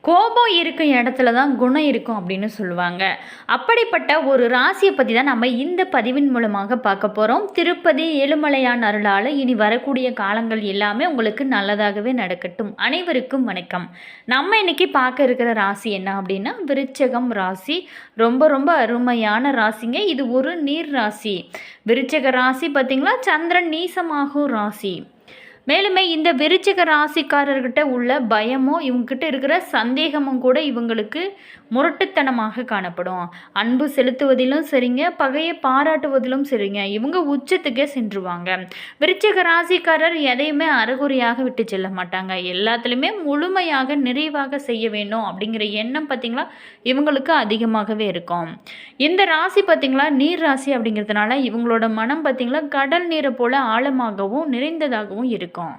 கோபம் இருக்கும் இடத்துல தான் குணம் இருக்கும் அப்படின்னு சொல்லுவாங்க. அப்படிப்பட்ட ஒரு ராசியை பற்றி தான் நம்ம இந்த பதிவின் மூலமாக பார்க்க போகிறோம் திருப்பதி ஏழுமலையான் அருளால் இனி வரக்கூடிய காலங்கள் எல்லாமே உங்களுக்கு நல்லதாகவே நடக்கட்டும். அனைவருக்கும் வணக்கம். நம்ம இன்னைக்கு பார்க்க இருக்கிற ராசி என்ன அப்படின்னா விருச்சகம் ராசி. ரொம்ப ரொம்ப அருமையான ராசிங்க. இது ஒரு நீர் ராசி. விருச்சக ராசி பார்த்திங்களா? சந்திரன் நீசமாகும் ராசி. மேலுமே இந்த விருச்சிக ராசிக்காரர்கிட்ட உள்ள பயமும் இவங்ககிட்ட இருக்கிற சந்தேகமும் கூட இவங்களுக்கு முரட்டுத்தனமாக காணப்படும். அன்பு செலுத்துவதிலும் சரிங்க பகையை பாராட்டுவதிலும் சரிங்க. இவங்க உச்சத்துக்கே சென்றுவாங்க. விருச்சிக ராசிக்காரர் எதையுமே அறகுறையாக விட்டு செல்ல மாட்டாங்க. எல்லாத்துலேயுமே முழுமையாக நிறைவாக செய்ய வேண்டும் அப்படிங்கிற எண்ணம் பார்த்திங்களா இவங்களுக்கு அதிகமாகவே இருக்கும். இந்த ராசி பார்த்திங்களா நீர் ராசி அப்படிங்கிறதுனால இவங்களோட மனம் பார்த்திங்களா கடல் நீரை போல ஆழமாகவும் நிறைந்ததாகவும் இருக்கும்.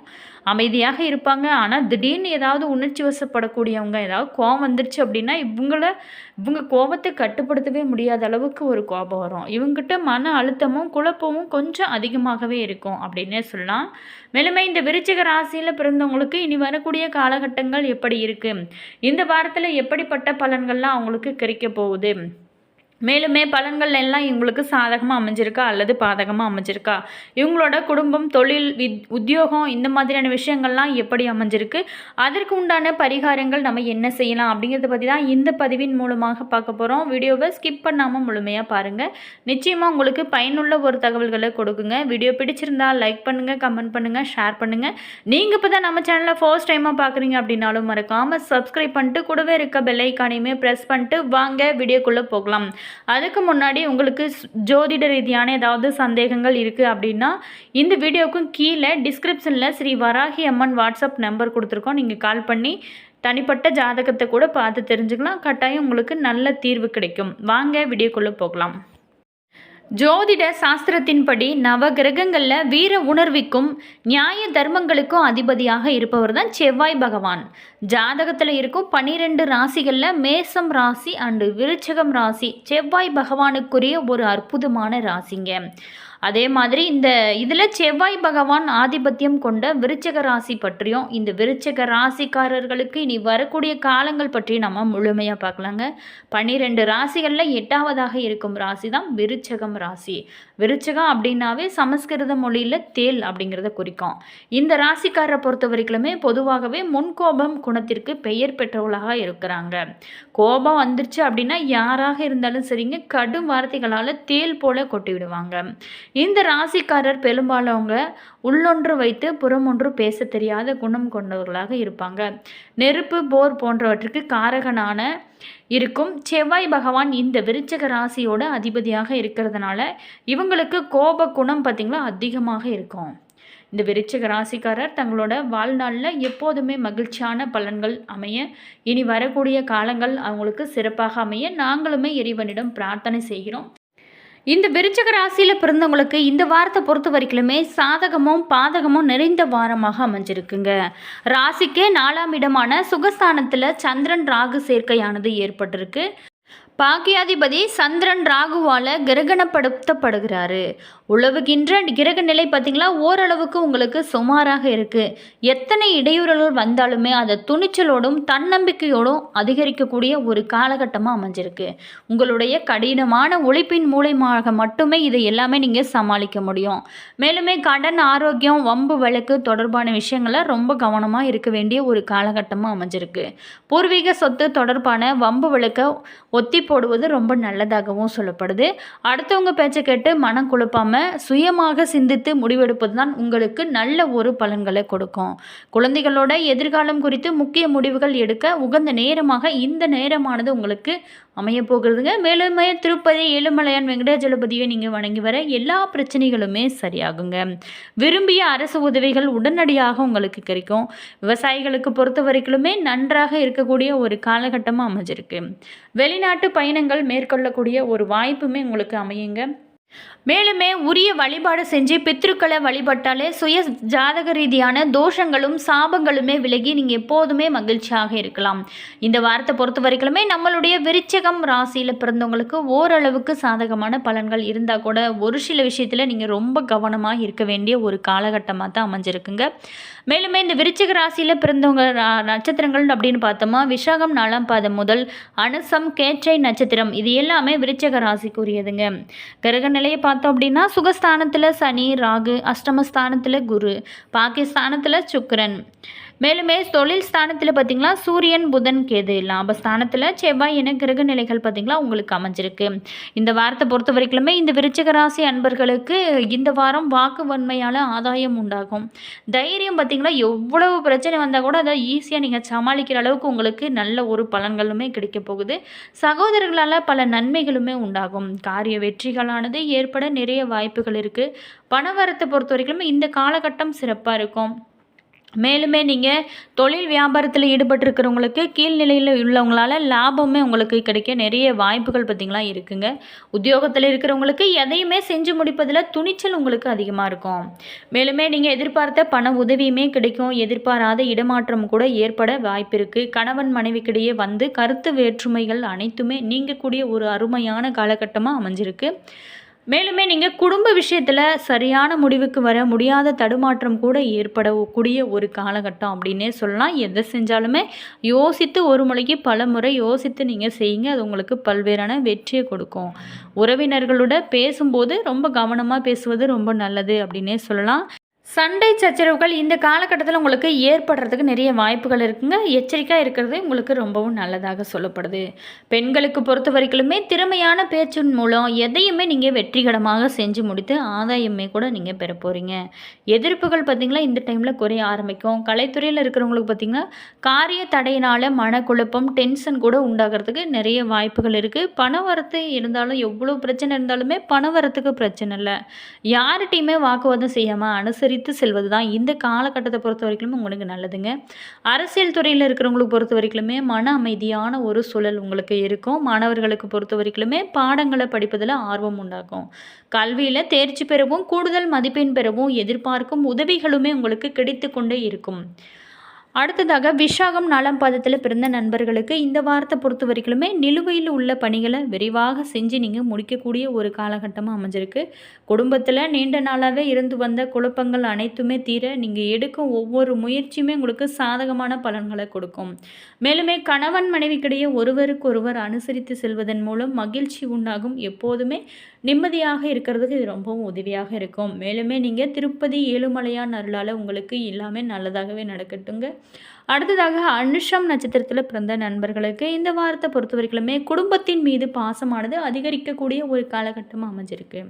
அமைதியாக இருப்பாங்க. ஆனால் திடீர்னு ஏதாவது உணர்ச்சி வசப்படக்கூடியவங்க ஏதாவது கோவம் வந்துருச்சு அப்படின்னா இவங்களை இவங்க கோபத்தை கட்டுப்படுத்தவே முடியாத அளவுக்கு ஒரு கோபம் வரும். இவங்ககிட்ட மன அழுத்தமும் குழப்பமும் கொஞ்சம் அதிகமாகவே இருக்கும் அப்படின்னே சொல்லலாம். மேலுமே இந்த விருச்சிக ராசியில் பிறந்தவங்களுக்கு இனி வரக்கூடிய காலகட்டங்கள் எப்படி இருக்குது இந்த வாரத்தில் எப்படிப்பட்ட பலன்கள்லாம் அவங்களுக்கு கிடைக்க போகுது? மேலுமே பலன்கள் எல்லாம் இவங்களுக்கு சாதகமாக அமைஞ்சிருக்கா அல்லது பாதகமாக அமைஞ்சிருக்கா? இவங்களோட குடும்பம் தொழில் வித் உத்தியோகம் இந்த மாதிரியான விஷயங்கள்லாம் எப்படி அமைஞ்சிருக்கு? அதற்கு உண்டான பரிகாரங்கள் நம்ம என்ன செய்யலாம் அப்படிங்கிறத பற்றி தான் இந்த பதிவின் மூலமாக பார்க்க போகிறோம் வீடியோவை ஸ்கிப் பண்ணாமல் முழுமையாக பாருங்கள் நிச்சயமாக உங்களுக்கு பயனுள்ள ஒரு தகவல்களை கொடுக்குங்க. வீடியோ பிடிச்சிருந்தால் லைக் பண்ணுங்கள் கமெண்ட் பண்ணுங்கள் ஷேர் பண்ணுங்கள் நீங்கள் இப்போ தான் நம்ம சேனலில் ஃபர்ஸ்ட் டைமாக பார்க்குறீங்க அப்படின்னாலும் மறக்காமல் சப்ஸ்கிரைப் பண்ணிட்டு கூடவே இருக்க பெல்லைக்கானையுமே ப்ரெஸ் பண்ணிட்டு வாங்க. வீடியோக்குள்ளே போகலாம். அதுக்கு முன்னாடி உங்களுக்கு ஜோதிட ரீதியான ஏதாவது சந்தேகங்கள் இருக்குது அப்படின்னா இந்த வீடியோக்கும் கீழே டிஸ்கிரிப்ஷனில் ஸ்ரீ வராகி அம்மன் வாட்ஸ்அப் நம்பர் கொடுத்துருக்கோம். நீங்கள் கால் பண்ணி தனிப்பட்ட ஜாதகத்தை கூட பார்த்து தெரிஞ்சுக்கலாம். கட்டாயம் உங்களுக்கு நல்ல தீர்வு கிடைக்கும். வாங்க வீடியோக்குள்ளே போகலாம். ஜோதிட சாஸ்திரத்தின்படி நவ கிரகங்களில் வீர உணர்விக்கும் நியாய தர்மங்களுக்கும் அதிபதியாக இருப்பவர் தான் செவ்வாய் பகவான். ஜாதகத்தில் இருக்கும் பன்னிரெண்டு ராசிகளில் மேசம் ராசி அண்டு விருச்சகம் ராசி செவ்வாய் பகவானுக்குரிய ஒரு அற்புதமான ராசிங்க. அதே மாதிரி இந்த இதில் செவ்வாய் பகவான் ஆதிபத்தியம் கொண்ட விருச்சக ராசி பற்றியும் இந்த விருச்சக ராசிக்காரர்களுக்கு இனி வரக்கூடிய காலங்கள் பற்றி நம்ம முழுமையாக பார்க்கலாங்க. பன்னிரெண்டு ராசிகளில் எட்டாவதாக இருக்கும் ராசி தான் விருச்சகம் ராசி. விருச்சகம் அப்படின்னாவே சமஸ்கிருத மொழியில் தேல் அப்படிங்கிறத குறிக்கும். இந்த ராசிக்காரரை பொறுத்த வரைக்குமே பொதுவாகவே முன்கோபம் குணத்திற்கு பெயர் பெற்றவர்களாக இருக்கிறாங்க. கோபம் வந்துருச்சு அப்படின்னா யாராக இருந்தாலும் சரிங்க கடும் வார்த்தைகளால் தேல் போல கொட்டி விடுவாங்க. இந்த ராசிக்காரர் பெரும்பாலவங்க உள்ளொன்று வைத்து புறமொன்று பேச தெரியாத குணம் கொண்டவர்களாக இருப்பாங்க. நெருப்பு போர் போன்றவற்றுக்கு காரகனான இருக்கும். செவ்வாய் பகவான் இந்த விருச்சக ராசியோட அதிபதியாக இருக்கிறதுனால இவங்களுக்கு கோப குணம் பார்த்திங்களா அதிகமாக இருக்கும். இந்த விருச்சக ராசிக்காரர் தங்களோட வாழ்நாளில் எப்போதுமே மகிழ்ச்சியான பலன்கள் அமைய இனி வரக்கூடிய காலங்கள் அவங்களுக்கு சிறப்பாக அமைய நாங்களுமே இறைவனிடம் பிரார்த்தனை செய்கிறோம். இந்த விருச்சக ராசியில் பிறந்தவங்களுக்கு இந்த வாரத்தை பொறுத்த வரைக்குமே சாதகமும் பாதகமும் நிறைந்த வாரமாக அமைஞ்சிருக்குங்க. ராசிக்கே நாலாம் இடமான சுகஸ்தானத்தில் சந்திரன் ராகு சேர்க்கையானது ஏற்பட்டிருக்கு. பாக்கியாதிபதி சந்திரன் ராகுவால் கிரகணப்படுத்தப்படுகிறாரு. உழவுகின்ற கிரக நிலை பார்த்திங்களா ஓரளவுக்கு உங்களுக்கு சுமாராக இருக்குது எத்தனை இடையூறுகள் வந்தாலுமே அதை துணிச்சலோடும் தன்னம்பிக்கையோடும் அதிகரிக்கக்கூடிய ஒரு காலகட்டமாக அமைஞ்சிருக்கு. உங்களுடைய கடினமான உழைப்பின் மூலயமாக மட்டுமே இதை எல்லாமே நீங்கள் சமாளிக்க முடியும். மேலுமே கடன் ஆரோக்கியம் வம்பு வழக்கு தொடர்பான விஷயங்களை ரொம்ப கவனமாக இருக்க வேண்டிய ஒரு காலகட்டமாக அமைஞ்சிருக்கு. பூர்வீக சொத்து தொடர்பான வம்பு வழக்கை ஒத்தி போடுவது ரொம்ப நல்லதாகவும் சொல்லப்படுது. அடுத்தவங்க பேச்சை கேட்டு மனம் குழப்பாம சுயமாக சிந்தித்து முடிவெடுப்பது தான் உங்களுக்கு நல்ல ஒரு பலன்களை கொடுக்கும். குழந்தைகளோட எதிர்காலம் குறித்து முக்கிய முடிவுகள் எடுக்க உகந்த நேரமாக இந்த நேரமானது உங்களுக்கு அமைய போகிறதுங்க. மேலுமே திருப்பதி ஏழுமலையான் வெங்கடாஜலபதியை நீங்கள் வணங்கி வர எல்லா பிரச்சனைகளுமே சரியாகுங்க. விரும்பிய அரசு உதவிகள் உடனடியாக உங்களுக்கு கிடைக்கும். விவசாயிகளுக்கு பொறுத்த வரைக்குமே நன்றாக இருக்கக்கூடிய ஒரு காலகட்டமாக அமைஞ்சிருக்கு. வெளிநாட்டு பயணங்கள் மேற்கொள்ளக்கூடிய ஒரு வாய்ப்புமே உங்களுக்கு அமையுங்க. மேலுமே உரிய வழிபாடு செஞ்சு பித்ருக்களை வழிபட்டாலே சுய ஜாதக ரீதியான தோஷங்களும் சாபங்களுமே விலகி நீங்கள் எப்போதுமே மகிழ்ச்சியாக இருக்கலாம். இந்த வாரத்தை பொறுத்த வரைக்குமே நம்மளுடைய விருச்சகம் ராசியில் பிறந்தவங்களுக்கு ஓரளவுக்கு சாதகமான பலன்கள் இருந்தால் கூட ஒரு சில விஷயத்தில் நீங்கள் ரொம்ப கவனமாக இருக்க வேண்டிய ஒரு காலகட்டமாக தான் அமைஞ்சிருக்குங்க. மேலுமே இந்த விருச்சக ராசியில் பிறந்தவங்க நட்சத்திரங்கள் அப்படின்னு பார்த்தோமா விஷாகம் நாலாம் பாதம் முதல் அனுசம் கேச்சை நட்சத்திரம் இது எல்லாமே விருச்சக ராசிக்குரியதுங்க. கிரகண நிலையை பார்த்தோம் அப்படின்னா சுகஸ்தானத்தில் சனி ராகு அஷ்டமஸ்தானத்தில் குரு பாகிஸ்தானத்தில் சுக்கரன். மேலுமே தொழில் ஸ்தானத்தில் பார்த்தீங்களா சூரியன் புதன் கேது லாபஸ்தானத்தில் செவ்வாய் என கிரக நிலைகள் பார்த்தீங்களா உங்களுக்கு அமைஞ்சிருக்கு. இந்த வாரத்தை பொறுத்த வரைக்குமே இந்த விருச்சிக ராசி அன்பர்களுக்கு இந்த வாரம் வாக்கு வன்மையால் ஆதாயம் உண்டாகும். தைரியம் பார்த்தீங்களா எவ்வளவு பிரச்சனை வந்தால் கூட அதை ஈஸியாக நீங்கள் சமாளிக்கிற அளவுக்கு உங்களுக்கு நல்ல ஒரு பலன்களுமே கிடைக்க போகுது. சகோதரர்களால் பல நன்மைகளுமே உண்டாகும். காரிய வெற்றிகளானது ஏற்பட நிறைய வாய்ப்புகள் இருக்குது பணவரத்தை பொறுத்த வரைக்கும் இந்த காலகட்டம் சிறப்பாக இருக்கும். மேலுமே நீங்கள் தொழில் வியாபாரத்தில் ஈடுபட்டிருக்கிறவங்களுக்கு கீழ்நிலையில் உள்ளவங்களால லாபமே உங்களுக்கு கிடைக்க நிறைய வாய்ப்புகள் பார்த்திங்களா? இருக்குங்க. உத்தியோகத்தில் இருக்கிறவங்களுக்கு எதையுமே செஞ்சு முடிப்பதில் துணிச்சல் உங்களுக்கு அதிகமாக இருக்கும். மேலுமே நீங்கள் எதிர்பார்த்த பண உதவியுமே கிடைக்கும். எதிர்பாராத இடமாற்றம் கூட ஏற்பட வாய்ப்பு இருக்குது கணவன் மனைவிக்கிடையே வந்து கருத்து வேற்றுமைகள் அனைத்துமே நீங்கக்கூடிய ஒரு அருமையான காலகட்டமாக அமைஞ்சிருக்கு. மேலுமே நீங்கள் குடும்ப விஷயத்தில் சரியான முடிவுக்கு வர முடியாத தடுமாற்றம் கூட ஏற்படக்கூடிய ஒரு காலகட்டம் அப்படின்னே சொல்லலாம். எதை செஞ்சாலுமே யோசித்து ஒரு முறைக்கு பல முறை யோசித்து நீங்கள் செய்யுங்க. அது உங்களுக்கு பல்வேறான வெற்றியை கொடுக்கும். உறவினர்களோட பேசும்போது ரொம்ப கவனமாக பேசுவது ரொம்ப நல்லது அப்படின்னே சொல்லலாம். சண்டை சச்சரவுகள் இந்த காலகட்டத்தில் உங்களுக்கு ஏற்படுறதுக்கு நிறைய வாய்ப்புகள் இருக்குங்க. எச்சரிக்கையாக இருக்கிறது உங்களுக்கு ரொம்பவும் நல்லதாக சொல்லப்படுது. பெண்களுக்கு பொறுத்த வரைக்குமே திறமையான பேச்சின் மூலம் எதையுமே நீங்கள் வெற்றிகரமாக செஞ்சு முடித்து ஆதாயமே கூட நீங்கள் பெற போகிறீங்க எதிர்ப்புகள் பார்த்திங்கன்னா இந்த டைமில் குறைய ஆரம்பிக்கும். கலைத்துறையில் இருக்கிறவங்களுக்கு பார்த்திங்கன்னா காரிய தடையினால் மனக்குழப்பம் டென்ஷன் கூட உண்டாகிறதுக்கு நிறைய வாய்ப்புகள் இருக்குது பண வரத்து இருந்தாலும் எவ்வளோ பிரச்சனை இருந்தாலுமே பண வரத்துக்கு பிரச்சனை இல்லை. யார்கிட்டையுமே வாக்குவாதம் செய்யாமல் பிரித்து செல்வது தான் இந்த காலகட்டத்தை பொறுத்த வரைக்கும் உங்களுக்கு நல்லதுங்க. அரசியல் துறையில் இருக்கிறவங்களுக்கு பொறுத்த வரைக்குமே மன அமைதியான ஒரு சூழல் உங்களுக்கு இருக்கும். மாணவர்களுக்கு பொறுத்த வரைக்குமே பாடங்களை படிப்பதில் ஆர்வம் உண்டாகும். கல்வியில் தேர்ச்சி பெறவும் கூடுதல் மதிப்பெண் பெறவும் எதிர்பார்க்கும் உதவிகளுமே உங்களுக்கு கிடைத்து கொண்டே இருக்கும். அடுத்ததாக விஷாகம் நாலாம் பாதத்தில் பிறந்த நண்பர்களுக்கு இந்த வாரத்தை பொறுத்த வரைக்குமே நிலுவையில் உள்ள பணிகளை விரைவாக செஞ்சு நீங்கள் முடிக்கக்கூடிய ஒரு காலகட்டமாக அமைஞ்சிருக்கு. குடும்பத்தில் நீண்ட நாளாகவே இருந்து வந்த குழப்பங்கள் அனைத்துமே தீர நீங்கள் எடுக்கும் ஒவ்வொரு முயற்சியுமே உங்களுக்கு சாதகமான பலன்களை கொடுக்கும். மேலுமே கணவன் மனைவிக்கிடையே ஒருவருக்கு ஒருவர் அனுசரித்து செல்வதன் மூலம் மகிழ்ச்சி உண்டாகும். எப்போதுமே நிம்மதியாக இருக்கிறதுக்கு இது ரொம்பவும் உதவியாக இருக்கும். மேலுமே நீங்கள் திருப்பதி ஏழுமலையான் அருளால் உங்களுக்கு எல்லாமே நல்லதாகவே நடக்கட்டுங்க. அடுத்ததாக அனுஷம் நட்சத்திரத்தில் பிறந்த நண்பர்களுக்கு இந்த வாரத்தை பொறுத்த வரைக்குமே குடும்பத்தின் மீது பாசமானது அதிகரிக்கக்கூடிய ஒரு காலகட்டம் அமைஞ்சிருக்கு.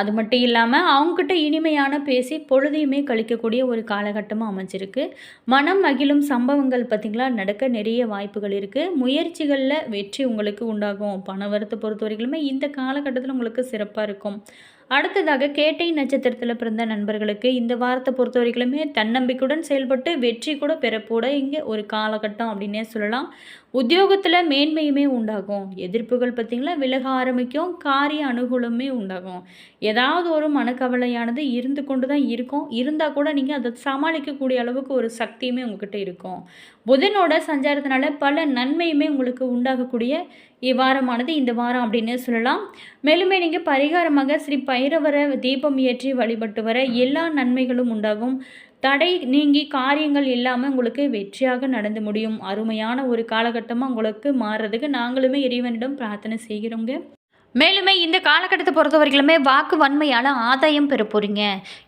அது மட்டும் இல்லாமல் அவங்கக்கிட்ட இனிமையான பேசி பொழுதையுமே கழிக்கக்கூடிய ஒரு காலகட்டமாக அமைஞ்சிருக்கு. மனம் மகிழும் சம்பவங்கள் பார்த்திங்களா நடக்க நிறைய வாய்ப்புகள் இருக்குது முயற்சிகளில் வெற்றி உங்களுக்கு உண்டாகும். பணவரத்தை பொறுத்த வரைக்குமே இந்த காலகட்டத்தில் உங்களுக்கு சிறப்பாக இருக்கும். அடுத்ததாக கேட்டை நட்சத்திரத்தில் பிறந்த நண்பர்களுக்கு இந்த வாரத்தை பொறுத்த வரைக்குமே தன்னம்பிக்கையுடன் செயல்பட்டு வெற்றி கூட பெறப்போட இங்கே ஒரு காலகட்டம் அப்படின்னே சொல்லலாம். உத்தியோகத்தில் மேன்மையுமே உண்டாகும். எதிர்ப்புகள் பார்த்திங்களா விலக ஆரம்பிக்கும். காரிய அனுகூலமே உண்டாகும். ஏதாவது ஒரு மனக்கவலையானது இருந்து கொண்டு தான் இருக்கும். இருந்தால் கூட நீங்கள் அதை சமாளிக்கக்கூடிய அளவுக்கு ஒரு சக்தியுமே உங்ககிட்ட இருக்கும். புதனோட சஞ்சாரத்தினால பல நன்மையுமே உங்களுக்கு உண்டாகக்கூடிய இவ்வாரமானது இந்த வாரம் அப்படின்னு சொல்லலாம். மேலுமே நீங்கள் பரிகாரமாக ஸ்ரீ பைரவரை தீபம் ஏற்றி வழிபட்டு வர எல்லா நன்மைகளும் உண்டாகும். தடை நீங்கி காரியங்கள் இல்லாமல் உங்களுக்கு வெற்றியாக நடந்து முடியும். அருமையான ஒரு காலகட்டமாக உங்களுக்கு மாறுறதுக்கு நாங்களுமே இறைவனிடம் பிரார்த்தனை செய்கிறோங்க மேலுமே இந்த காலகட்டத்தை பொறுத்த வரைக்குமே வாக்கு வன்மையால் ஆதாயம் பெற போகிறீங்க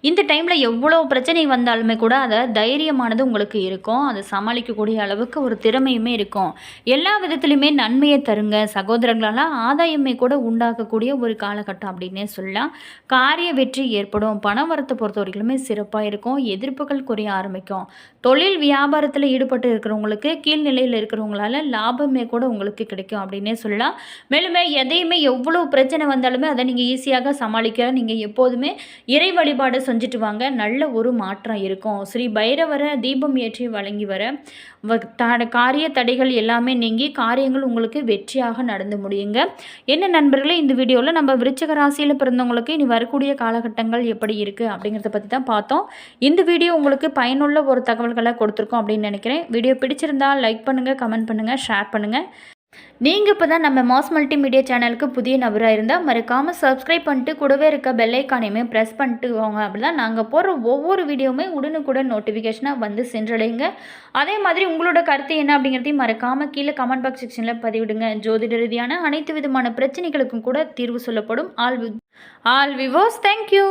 இந்த டைமில் எவ்வளோ பிரச்சனை வந்தாலுமே கூட அதை தைரியமானது உங்களுக்கு இருக்கும். அதை சமாளிக்கக்கூடிய அளவுக்கு ஒரு திறமையுமே இருக்கும். எல்லா விதத்துலையுமே நன்மையை தருங்க. சகோதரர்களால் ஆதாயமே கூட உண்டாக்கக்கூடிய ஒரு காலகட்டம் அப்படின்னே சொல்லலாம். காரிய வெற்றி ஏற்படும். பண வரத்தை பொறுத்த வரைக்குமே சிறப்பாக இருக்கும். எதிர்ப்புகள் குறைய ஆரம்பிக்கும். தொழில் வியாபாரத்தில் ஈடுபட்டு இருக்கிறவங்களுக்கு கீழ்நிலையில் இருக்கிறவங்களால லாபமே கூட உங்களுக்கு கிடைக்கும் அப்படின்னே சொல்லலாம். மேலுமே எதையுமே எவ்வளோ எவ்வளோ பிரச்சனை வந்தாலுமே அதை நீங்கள் ஈஸியாக சமாளிக்க நீங்கள் எப்போதுமே இறை வழிபாடு செஞ்சுட்டு வாங்க. நல்ல ஒரு மாற்றம் இருக்கும். ஸ்ரீ பைரவரை தீபம் ஏற்றி வழங்கி வர வ- காரிய தடைகள் எல்லாமே நீங்கி காரியங்கள் உங்களுக்கு வெற்றியாக நடந்து முடியுங்க. என்ன நண்பர்களே இந்த வீடியோவில் நம்ம விருச்சக ராசியில் பிறந்தவங்களுக்கு இனி வரக்கூடிய காலகட்டங்கள் எப்படி இருக்குது அப்படிங்கிறத பற்றி தான் பார்த்தோம். இந்த வீடியோ உங்களுக்கு பயனுள்ள ஒரு தகவல்களை கொடுத்துருக்கோம் அப்படின்னு நினைக்கிறேன். வீடியோ பிடிச்சிருந்தால் லைக் பண்ணுங்கள் கமெண்ட் பண்ணுங்கள் ஷேர் பண்ணுங்கள் நீங்கள் இப்போ தான் நம்ம மாஸ் மல்டிமீடியா சேனலுக்கு புதிய நபராக இருந்தால் மறக்காமல் சப்ஸ்கிரைப் பண்ணிட்டு கூடவே இருக்க பெல்லைக்கானையுமே ப்ரெஸ் பண்ணிட்டு வாங்க. அப்படி தான் நாங்கள் போடுற ஒவ்வொரு வீடியோவுமே உடனுக்குடன் நோட்டிஃபிகேஷனாக வந்து சென்றடைங்க அதே மாதிரி உங்களோட கருத்து என்ன அப்படிங்கிறதையும் மறக்காமல் கீழே கமெண்ட் பாக்ஸ் செக்ஷனில் பதிவிடுங்க. ஜோதிட ரீதியான அனைத்து விதமான பிரச்சனைகளுக்கும் கூட தீர்வு சொல்லப்படும். ஆல் வி ஆல் விவோஸ் தேங்க்யூ